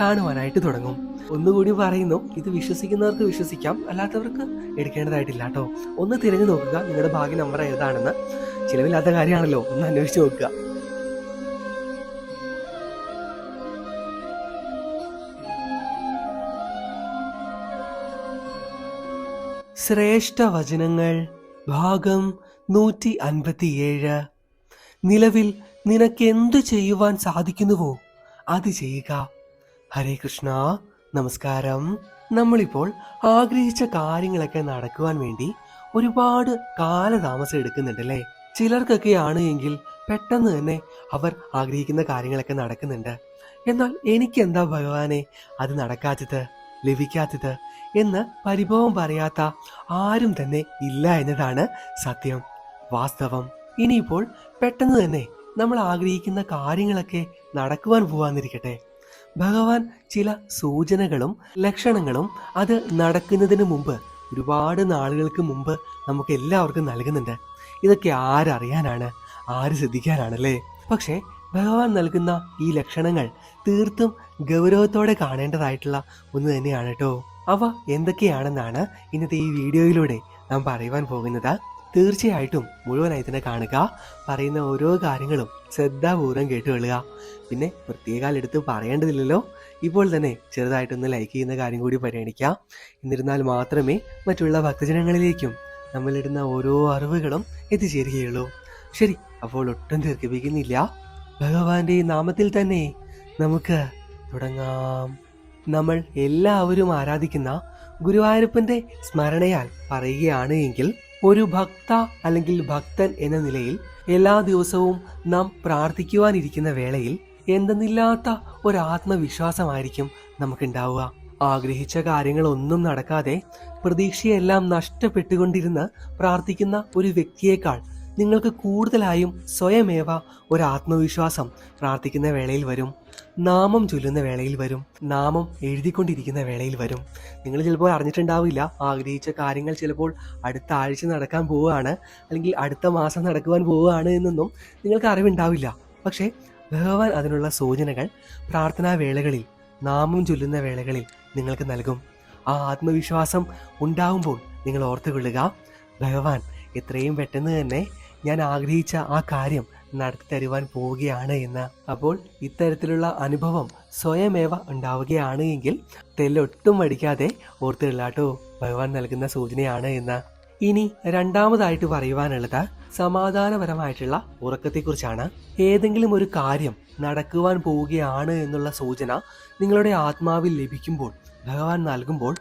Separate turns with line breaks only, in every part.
കാണുവാനായിട്ട് തുടങ്ങും. ഒന്നുകൂടി പറയുന്നു ഇത് വിശ്വസിക്കുന്നവർക്ക് വിശ്വസിക്കാം അല്ലാത്തവർക്ക് എടുക്കേണ്ടതായിട്ടില്ല കേട്ടോ. ഒന്ന് തിരഞ്ഞു നോക്കുക നിങ്ങളുടെ ഭാഗ്യ നമ്പർ ഏതാണെന്ന്. ചിലവില്ലാത്ത കാര്യമാണല്ലോ ഒന്ന് അന്വേഷിച്ച് നോക്കുക. ശ്രേഷ്ഠ വചനങ്ങൾ ഭാഗം നൂറ്റി അൻപത്തിയേഴ് നിലവിൽ നിനക്ക് എന്തു ചെയ്യുവാൻ സാധിക്കുന്നുവോ? അത് ചെയ്യുക. ഹരേ കൃഷ്ണ നമസ്കാരം. നമ്മളിപ്പോൾ ആഗ്രഹിച്ച കാര്യങ്ങളൊക്കെ നടക്കുവാൻ വേണ്ടി ഒരുപാട് കാലതാമസം എടുക്കുന്നുണ്ടല്ലേ? ചിലർക്കൊക്കെ ആണ് എങ്കിൽ പെട്ടെന്ന് തന്നെ അവർ ആഗ്രഹിക്കുന്ന കാര്യങ്ങളൊക്കെ നടക്കുന്നുണ്ട്. എന്നാൽ എനിക്ക് എന്താ ഭഗവാനെ അത് നടക്കാത്തത് ലഭിക്കാത്തത് എന്ന് പരിഭവം പറയാത്ത ആരും തന്നെ ഇല്ല എന്നതാണ് സത്യം. വാസ്തവം. ഇനിയിപ്പോൾ പെട്ടെന്ന് തന്നെ നമ്മൾ ആഗ്രഹിക്കുന്ന കാര്യങ്ങളൊക്കെ നടക്കുവാൻ പോവാന്നിരിക്കട്ടെ. ഭഗവാൻ ചില സൂചനകളും ലക്ഷണങ്ങളും അത് നടക്കുന്നതിന് മുമ്പ് ഒരുപാട് നാളുകൾക്ക് മുമ്പ് നമുക്ക് എല്ലാവർക്കും നൽകുന്നുണ്ട്. ഇതൊക്കെ ആരറിയാനാണ്? ആര് ശ്രദ്ധിക്കാനാണല്ലേ? പക്ഷേ ഭഗവാൻ നൽകുന്ന ഈ ലക്ഷണങ്ങൾ തീർത്തും ഗൗരവത്തോടെ കാണേണ്ടതായിട്ടുള്ള ഒന്ന് തന്നെയാണ് കേട്ടോ. അവ എന്തൊക്കെയാണെന്നാണ് ഇന്നത്തെ ഈ വീഡിയോയിലൂടെ നാം പറയുവാൻ പോകുന്നത്. തീർച്ചയായിട്ടും മുഴുവനായി തന്നെ കാണുക. പറയുന്ന ഓരോ കാര്യങ്ങളും ശ്രദ്ധാപൂർവം കേട്ടുകൊള്ളുക പിന്നെ പ്രത്യേകം എടുത്ത് പറയേണ്ടതില്ലല്ലോ. ഇപ്പോൾ തന്നെ ചെറുതായിട്ടൊന്ന് ലൈക്ക് ചെയ്യുന്ന കാര്യം കൂടി പരിഗണിക്കാം. എന്നിരുന്നാൽ മാത്രമേ മറ്റുള്ള ഭക്തജനങ്ങളിലേക്കും നമ്മളിടുന്ന ഓരോ അറിവുകളും എത്തിച്ചേരുകയുള്ളൂ. ശരി അപ്പോൾ ഒട്ടും ദീർഘിപ്പിക്കുന്നില്ല. ഭഗവാന്റെ നാമത്തിൽ തന്നെ നമുക്ക് തുടങ്ങാം. നമ്മൾ എല്ലാവരും ആരാധിക്കുന്ന ഗുരുവായൂരപ്പന്റെ സ്മരണയാൽ പറയുകയാണ് എങ്കിൽ ഒരു ഭക്ത അല്ലെങ്കിൽ ഭക്തൻ എന്ന നിലയിൽ എല്ലാ ദിവസവും നാം പ്രാർത്ഥിക്കുവാനിരിക്കുന്ന വേളയിൽ എന്തെന്നില്ലാത്ത ഒരു ആത്മവിശ്വാസമായിരിക്കും നമുക്കുണ്ടാവുക. ആഗ്രഹിച്ച കാര്യങ്ങളൊന്നും നടക്കാതെ പ്രതീക്ഷയെല്ലാം നഷ്ടപ്പെട്ടുകൊണ്ടിരുന്ന് പ്രാർത്ഥിക്കുന്ന ഒരു വ്യക്തിയേക്കാൾ നിങ്ങൾക്ക് കൂടുതലായും സ്വയമേവ ഒരു ആത്മവിശ്വാസം പ്രാർത്ഥിക്കുന്ന വേളയിൽ വരും. നാമം ചൊല്ലുന്ന വേളയിൽ വരും. നാമം എഴുതിക്കൊണ്ടിരിക്കുന്ന വേളയിൽ വരും. നിങ്ങൾ ചിലപ്പോൾ അറിഞ്ഞിട്ടുണ്ടാവില്ല. ആഗ്രഹിച്ച കാര്യങ്ങൾ ചിലപ്പോൾ അടുത്ത ആഴ്ച നടക്കാൻ പോവുകയാണ്. അല്ലെങ്കിൽ അടുത്ത മാസം നടക്കുവാൻ പോവുകയാണ് എന്നൊന്നും നിങ്ങൾക്ക് അറിവുണ്ടാവില്ല. പക്ഷേ ഭഗവാൻ അതിനുള്ള സൂചനകൾ പ്രാർത്ഥനാ വേളകളിൽ നാമം ചൊല്ലുന്ന വേളകളിൽ നിങ്ങൾക്ക് നൽകും. ആ ആത്മവിശ്വാസം ഉണ്ടാവുമ്പോൾ നിങ്ങൾ ഓർത്തുകൊള്ളുക ഭഗവാൻ എത്രയും പെട്ടെന്ന് തന്നെ ഞാൻ ആഗ്രഹിച്ച ആ കാര്യം നടത്തി തരുവാൻ പോവുകയാണ് എന്ന്. അപ്പോൾ ഇത്തരത്തിലുള്ള അനുഭവം സ്വയമേവ ഉണ്ടാവുകയാണ് എങ്കിൽ തെല്ലൊട്ടും മടിക്കാതെ ഓർത്തുകൊള്ളാട്ടോ ഭഗവാൻ നൽകുന്ന സൂചനയാണ് എന്ന്. ഇനി രണ്ടാമതായിട്ട് പറയുവാനുള്ളത് സമാധാനപരമായിട്ടുള്ള ഉറക്കത്തെക്കുറിച്ചാണ്. ഏതെങ്കിലും ഒരു കാര്യം നടക്കുവാൻ പോവുകയാണ് എന്നുള്ള സൂചന നിങ്ങളുടെ ആത്മാവിൽ ലഭിക്കുമ്പോൾ ഭഗവാൻ നൽകുമ്പോൾ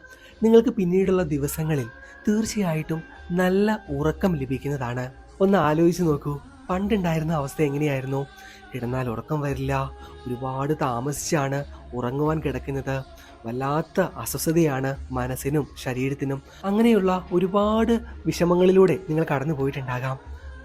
നിങ്ങൾക്ക് പിന്നീടുള്ള ദിവസങ്ങളിൽ തീർച്ചയായിട്ടും നല്ല ഉറക്കം ലഭിക്കുന്നതാണ്. ഒന്ന് ആലോചിച്ച് നോക്കൂ. പണ്ടുണ്ടായിരുന്ന അവസ്ഥ എങ്ങനെയായിരുന്നു? കിടന്നാൽ ഉറക്കം വരില്ല ഒരുപാട് താമസിച്ചാണ് ഉറങ്ങുവാൻ കിടക്കുന്നത്. വല്ലാത്ത അസ്വസ്ഥതയാണ് മനസ്സിനും ശരീരത്തിനും. അങ്ങനെയുള്ള ഒരുപാട് വിഷമങ്ങളിലൂടെ നിങ്ങൾ കടന്നു പോയിട്ടുണ്ടാകാം.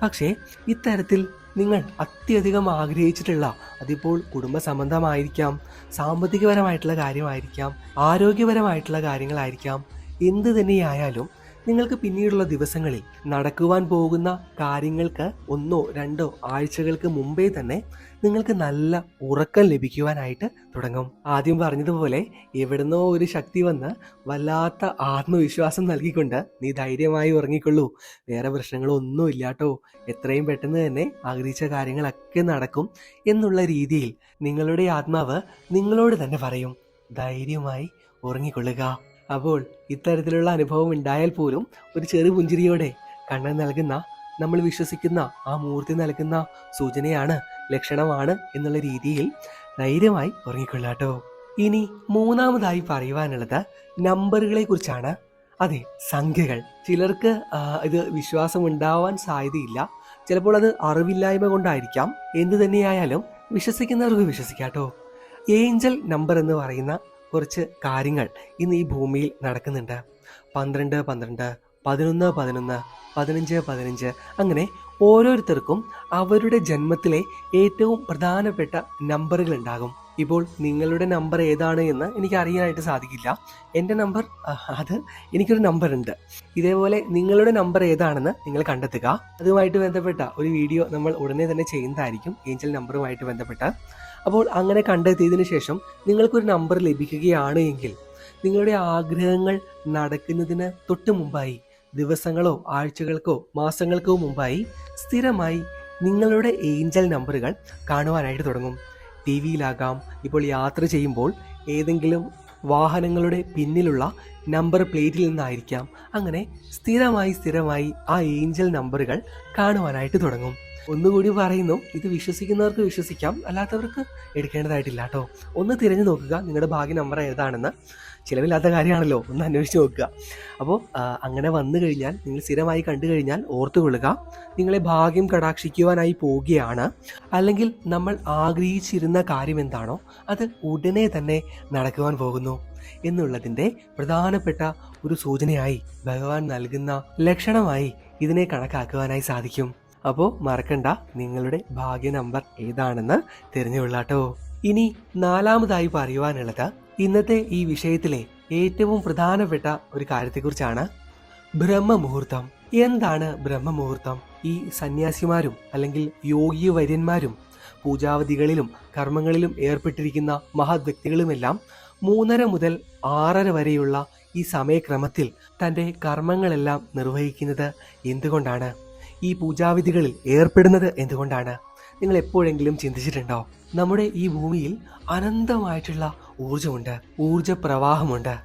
പക്ഷേ ഇത്തരത്തിൽ നിങ്ങൾ അത്യധികം ആഗ്രഹിച്ചിട്ടുള്ള അതിപ്പോൾ കുടുംബ സംബന്ധമായിരിക്കാം സാമ്പത്തികപരമായിട്ടുള്ള കാര്യമായിരിക്കാം ആരോഗ്യപരമായിട്ടുള്ള കാര്യങ്ങളായിരിക്കാം എന്ത് തന്നെയായാലും നിങ്ങൾക്ക് പിന്നീടുള്ള ദിവസങ്ങളിൽ നടക്കുവാൻ പോകുന്ന കാര്യങ്ങൾക്ക് ഒന്നോ രണ്ടോ ആഴ്ചകൾക്ക് മുമ്പേ തന്നെ നിങ്ങൾക്ക് നല്ല ഉറക്കം ലഭിക്കുവാനായിട്ട് തുടങ്ങും. ആദ്യം പറഞ്ഞതുപോലെ എവിടുന്നോ ഒരു ശക്തി വന്ന് വല്ലാത്ത ആത്മവിശ്വാസം നൽകിക്കൊണ്ട് നീ ധൈര്യമായി ഉറങ്ങിക്കൊള്ളൂ. വേറെ പ്രശ്നങ്ങളൊന്നും ഇല്ലാട്ടോ. എത്രയും പെട്ടെന്ന് തന്നെ ആഗ്രഹിച്ച കാര്യങ്ങളൊക്കെ നടക്കും എന്നുള്ള രീതിയിൽ നിങ്ങളുടെ ആത്മാവ് നിങ്ങളോട് തന്നെ പറയും. ധൈര്യമായി ഉറങ്ങിക്കൊള്ളുക. അപ്പോൾ ഇത്തരത്തിലുള്ള അനുഭവം ഉണ്ടായാൽ പോലും ഒരു ചെറു പുഞ്ചിരിയോടെ കണ്ണൻ നൽകുന്ന നമ്മൾ വിശ്വസിക്കുന്ന ആ മൂർത്തി നൽകുന്ന സൂചനയാണ് ലക്ഷണമാണ് എന്നുള്ള രീതിയിൽ ധൈര്യമായി ഉറങ്ങിക്കൊള്ളാട്ടോ ഇനി മൂന്നാമതായി പറയുവാനുള്ളത് നമ്പറുകളെ കുറിച്ചാണ്. അതെ സംഖ്യകൾ. ചിലർക്ക് ഇത് വിശ്വാസം ഉണ്ടാവാൻ സാധ്യതയില്ല. ചിലപ്പോൾ അത് അറിവില്ലായ്മ കൊണ്ടായിരിക്കാം. എന്തു തന്നെയായാലും വിശ്വസിക്കുന്നവർക്ക് വിശ്വസിക്കാട്ടോ ഏഞ്ചൽ നമ്പർ എന്ന് പറയുന്ന കുറച്ച് കാര്യങ്ങൾ ഇന്ന് ഈ ഭൂമിയിൽ നടക്കുന്നുണ്ട്. പന്ത്രണ്ട് പന്ത്രണ്ട് പതിനൊന്ന് പതിനൊന്ന് പതിനഞ്ച് പതിനഞ്ച്. അങ്ങനെ ഓരോരുത്തർക്കും അവരുടെ ജന്മത്തിലെ ഏറ്റവും പ്രധാനപ്പെട്ട നമ്പറുകൾ ഉണ്ടാകും. ഇപ്പോൾ നിങ്ങളുടെ നമ്പർ ഏതാണ് എന്ന് എനിക്ക് അറിയാനായിട്ട് സാധിക്കില്ല. എന്റെ നമ്പർ അത് എനിക്കൊരു നമ്പർ ഉണ്ട്. ഇതേപോലെ നിങ്ങളുടെ നമ്പർ ഏതാണെന്ന് നിങ്ങൾ കണ്ടെത്തുക. അതുമായിട്ട് ബന്ധപ്പെട്ട ഒരു വീഡിയോ നമ്മൾ ഉടനെ തന്നെ ചെയ്യുന്നതായിരിക്കും. ഏഞ്ചൽ നമ്പറുമായിട്ട് ബന്ധപ്പെട്ട. അപ്പോൾ അങ്ങനെ കണ്ടെത്തിയതിന് ശേഷം നിങ്ങൾക്കൊരു നമ്പർ ലഭിക്കുകയാണ് എങ്കിൽ നിങ്ങളുടെ ആഗ്രഹങ്ങൾ നടക്കുന്നതിന് തൊട്ട് മുമ്പായി ദിവസങ്ങളോ ആഴ്ചകൾക്കോ മാസങ്ങൾക്കോ മുമ്പായി സ്ഥിരമായി നിങ്ങളുടെ ഏഞ്ചൽ നമ്പറുകൾ കാണുവാനായിട്ട് തുടങ്ങും. ടി വിയിലാകാം ഇപ്പോൾ യാത്ര ചെയ്യുമ്പോൾ ഏതെങ്കിലും വാഹനങ്ങളുടെ പിന്നിലുള്ള നമ്പർ പ്ലേറ്റിൽ നിന്നായിരിക്കാം. അങ്ങനെ സ്ഥിരമായി സ്ഥിരമായി ആ ഏഞ്ചൽ നമ്പറുകൾ കാണുവാനായിട്ട് തുടങ്ങും. ഒന്നുകൂടി പറയുന്നു ഇത് വിശ്വസിക്കുന്നവർക്ക് വിശ്വസിക്കാം അല്ലാത്തവർക്ക് എടുക്കേണ്ടതായിട്ടില്ല കേട്ടോ. ഒന്ന് തിരഞ്ഞു നോക്കുക നിങ്ങളുടെ ഭാഗ്യ നമ്പർ ഏതാണെന്ന്. ചിലവില്ലാത്ത കാര്യമാണല്ലോ ഒന്ന് അന്വേഷിച്ച് നോക്കുക. അപ്പോൾ അങ്ങനെ വന്നു കഴിഞ്ഞാൽ നിങ്ങൾ സ്ഥിരമായി കണ്ടു കഴിഞ്ഞാൽ ഓർത്തുകൊള്ളുക നിങ്ങളെ ഭാഗ്യം കടാക്ഷിക്കുവാനായി പോവുകയാണ്. അല്ലെങ്കിൽ നമ്മൾ ആഗ്രഹിച്ചിരുന്ന കാര്യം എന്താണോ അത് ഉടനെ തന്നെ നടക്കുവാൻ പോകുന്നു എന്നുള്ളതിന്റെ പ്രധാനപ്പെട്ട ഒരു സൂചനയായി ഭഗവാൻ നൽകുന്ന ലക്ഷണമായി ഇതിനെ കണക്കാക്കുവാനായി സാധിക്കും. അപ്പോൾ മറക്കണ്ട നിങ്ങളുടെ ഭാഗ്യ നമ്പർ ഏതാണെന്ന് തിരഞ്ഞുകൊള്ളാട്ടോ ഇനി നാലാമതായി പറയുവാനുള്ളത് ഇന്നത്തെ ഈ വിഷയത്തിലെ ഏറ്റവും പ്രധാനപ്പെട്ട ഒരു കാര്യത്തെക്കുറിച്ചാണ് ബ്രഹ്മമുഹൂർത്തം. എന്താണ് ബ്രഹ്മമുഹൂർത്തം? ഈ സന്യാസിമാരും അല്ലെങ്കിൽ യോഗി വര്യന്മാരും പൂജാവധികളിലും കർമ്മങ്ങളിലും ഏർപ്പെട്ടിരിക്കുന്ന മഹത് വ്യക്തികളുമെല്ലാം മൂന്നര മുതൽ ആറര വരെയുള്ള ഈ സമയക്രമത്തിൽ തന്റെ കർമ്മങ്ങളെല്ലാം നിർവഹിക്കുന്നത് എന്തുകൊണ്ടാണ്? ഈ പൂജാവിധികളിൽ ഏർപ്പെടുന്നത് എന്തുകൊണ്ടാണ്? നിങ്ങൾ എപ്പോഴെങ്കിലും ചിന്തിച്ചിട്ടുണ്ടോ? നമ്മുടെ ഈ ഭൂമിയിൽ അനന്തമായിട്ടുള്ള ഊർജമുണ്ട് ഊർജ പ്രവാഹമുണ്ട്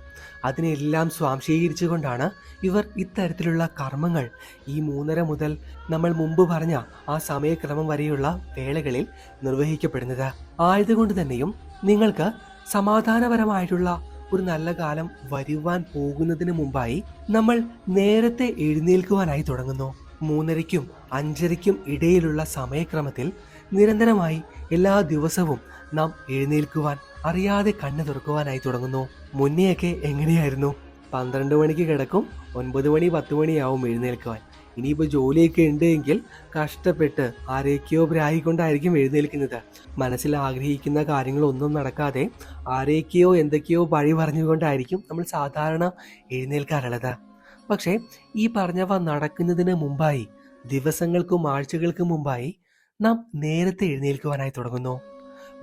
അതിനെല്ലാം സ്വാംശീകരിച്ചുകൊണ്ടാണ് ഇവർ ഇത്തരത്തിലുള്ള കർമ്മങ്ങൾ ഈ മൂന്നര മുതൽ നമ്മൾ മുമ്പ് പറഞ്ഞ ആ സമയക്രമം വരെയുള്ള വേളകളിൽ നിർവഹിക്കപ്പെടുന്നത്. ആയതുകൊണ്ട് തന്നെയും നിങ്ങൾക്ക് സമാധാനപരമായിട്ടുള്ള ഒരു നല്ല കാലം വരുവാൻ പോകുന്നതിന് മുമ്പായി നമ്മൾ നേരത്തെ എഴുന്നേൽക്കുവാനായി തുടങ്ങുന്നു. മൂന്നരയ്ക്കും അഞ്ചരയ്ക്കും ഇടയിലുള്ള സമയക്രമത്തിൽ നിരന്തരമായി എല്ലാ ദിവസവും നാം എഴുന്നേൽക്കുവാൻ അറിയാതെ കണ്ണു തുറക്കുവാനായി തുടങ്ങുന്നു. മുന്നെയൊക്കെ എങ്ങനെയായിരുന്നു? പന്ത്രണ്ട് മണിക്ക് കിടക്കും ഒൻപത് മണി പത്ത് മണിയാവും എഴുന്നേൽക്കുവാൻ. ഇനിയിപ്പോൾ ജോലിയൊക്കെ ഉണ്ട് എങ്കിൽ കഷ്ടപ്പെട്ട് ആരേക്കോ പ്രായിക്കൊണ്ടായിരിക്കും എഴുന്നേൽക്കുന്നത്. മനസ്സിൽ ആഗ്രഹിക്കുന്ന കാര്യങ്ങളൊന്നും നടക്കാതെ ആരെയൊക്കെയോ എന്തൊക്കെയോ പഴി പറഞ്ഞുകൊണ്ടായിരിക്കും നമ്മൾ സാധാരണ എഴുന്നേൽക്കാറുള്ളത്. പക്ഷേ ഈ പറഞ്ഞവ നടക്കുന്നതിന് മുമ്പായി ദിവസങ്ങൾക്കും ആഴ്ചകൾക്കും മുമ്പായി നാം നേരത്തെ എഴുന്നേൽക്കുവാനായി തുടങ്ങുന്നു.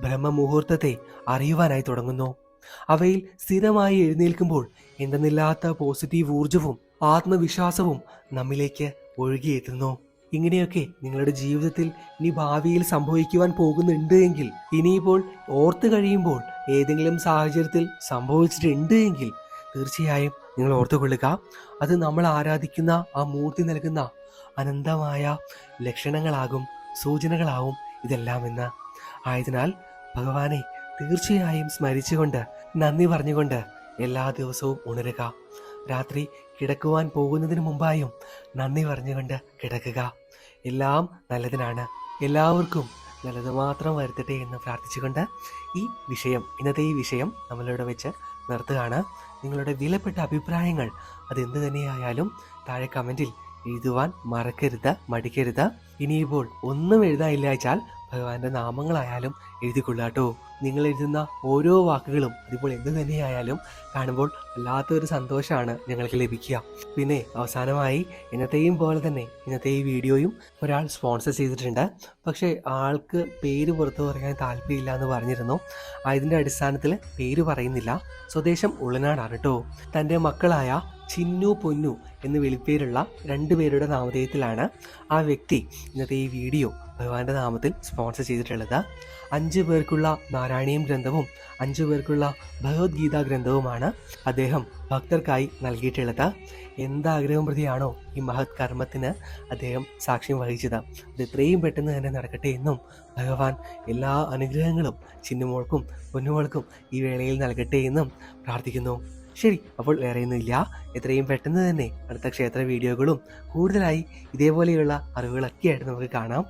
ബ്രഹ്മമുഹൂർത്തത്തെ അറിയുവാനായി തുടങ്ങുന്നു. അവയിൽ സ്ഥിരമായി എഴുന്നേൽക്കുമ്പോൾ എന്തെന്നില്ലാത്ത പോസിറ്റീവ് ഊർജവും ആത്മവിശ്വാസവും നമ്മിലേക്ക് ഒഴുകിയെത്തുന്നു. ഇങ്ങനെയൊക്കെ നിങ്ങളുടെ ജീവിതത്തിൽ ഇനി ഭാവിയിൽ സംഭവിക്കുവാൻ പോകുന്നുണ്ട് എങ്കിൽ ഇനിയിപ്പോൾ ഓർത്തു കഴിയുമ്പോൾ ഏതെങ്കിലും സാഹചര്യത്തിൽ സംഭവിച്ചിട്ടുണ്ട് എങ്കിൽ തീർച്ചയായും നിങ്ങൾ ഓർത്തുകൊള്ളുക. അത് നമ്മൾ ആരാധിക്കുന്ന ആ മൂർത്തി നൽകുന്ന അനന്തമായ ലക്ഷണങ്ങളാകും സൂചനകളാവും ഇതെല്ലാം എന്ന് ആയതിനാൽ ഭഗവാനെ തീർച്ചയായും സ്മരിച്ചുകൊണ്ട് നന്ദി പറഞ്ഞുകൊണ്ട് എല്ലാ ദിവസവും ഉണരുക. രാത്രി കിടക്കുവാൻ പോകുന്നതിന് മുമ്പായും നന്ദി പറഞ്ഞുകൊണ്ട് കിടക്കുക. എല്ലാം നല്ലതിനാണ്. എല്ലാവർക്കും നല്ലത് മാത്രം വരുത്തട്ടെ എന്ന് പ്രാർത്ഥിച്ചുകൊണ്ട് ഈ വിഷയം ഇന്നത്തെ ഈ വിഷയം നമ്മളിവിടെ വെച്ച് നിർത്തുകയാണ്. നിങ്ങളുടെ വിലപ്പെട്ട അഭിപ്രായങ്ങൾ അതെന്ത് തന്നെയായാലും താഴെ കമന്റിൽ എഴുതുവാൻ മറക്കരുത് മടിക്കരുത്. ഇനിയിപ്പോൾ ഒന്നും എഴുതാനില്ല വെച്ചാൽ ഭഗവാന്റെ നാമങ്ങളായാലും എഴുതിക്കൊള്ളാട്ടോ നിങ്ങൾ എഴുതുന്ന ഓരോ വാക്കുകളും അതിപ്പോൾ എന്ത് തന്നെയായാലും കാണുമ്പോൾ വല്ലാത്തൊരു സന്തോഷമാണ് ഞങ്ങൾക്ക് ലഭിക്കുക. പിന്നെ അവസാനമായി ഇന്നത്തെയും പോലെ തന്നെ ഇന്നത്തെ ഈ വീഡിയോയും ഒരാൾ സ്പോൺസർ ചെയ്തിട്ടുണ്ട്. പക്ഷേ ആൾക്ക് പേര് പുറത്തു പറയാൻ താല്പര്യമില്ല എന്ന് പറഞ്ഞിരുന്നു. അതിന്റെ അടിസ്ഥാനത്തിൽ പേര് പറയുന്നില്ല. സ്വദേശം ഉളനാടാണ് കേട്ടോ. തന്റെ മക്കളായ ചിന്നു പൊന്നു എന്ന് വിളിപ്പേരുള്ള രണ്ടുപേരുടെ നാമധേയത്തിലാണ് ആ വ്യക്തി ഇന്നത്തെ ഈ വീഡിയോ ഭഗവാന്റെ നാമത്തിൽ സ്പോൺസർ ചെയ്തിട്ടുള്ളത് അഞ്ച് പേർക്കുള്ള നാരായണീയം ഗ്രന്ഥവും അഞ്ച് പേർക്കുള്ള ഭഗവത്ഗീത ഗ്രന്ഥവുമാണ് അദ്ദേഹം ഭക്തർക്കായി നൽകിയിട്ടുള്ളത്. എന്താഗ്രഹം പ്രതിയാണോ ഈ മഹത് കർമ്മത്തിന് അദ്ദേഹം സാക്ഷ്യം വഹിച്ചത്? അത് എത്രയും പെട്ടെന്ന് തന്നെ നടക്കട്ടെ എന്നും ഭഗവാൻ എല്ലാ അനുഗ്രഹങ്ങളും ചിന്നുമോൾക്കും പൊന്നുമോൾക്കും ഈ വേളയിൽ നൽകട്ടെ എന്നും പ്രാർത്ഥിക്കുന്നു. ശരി അപ്പോൾ വേറെയൊന്നുമില്ല എത്രയും പെട്ടെന്ന് തന്നെ അടുത്ത ക്ഷേത്ര വീഡിയോകളും കൂടുതലായി ഇതേപോലെയുള്ള അറിവുകളൊക്കെ ആയിട്ട് നമുക്ക് കാണാം.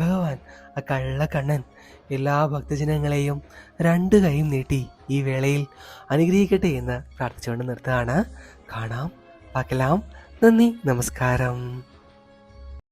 ഭഗവാൻ ആ കള്ളക്കണ്ണൻ എല്ലാ ഭക്തജനങ്ങളെയും രണ്ട് കൈയും നീട്ടി ഈ വേളയിൽ അനുഗ്രഹിക്കട്ടെ എന്ന് പ്രാർത്ഥിച്ചുകൊണ്ട് നിർത്തുകയാണ്. കാണാം പാക്കലാം. നന്ദി നമസ്കാരം.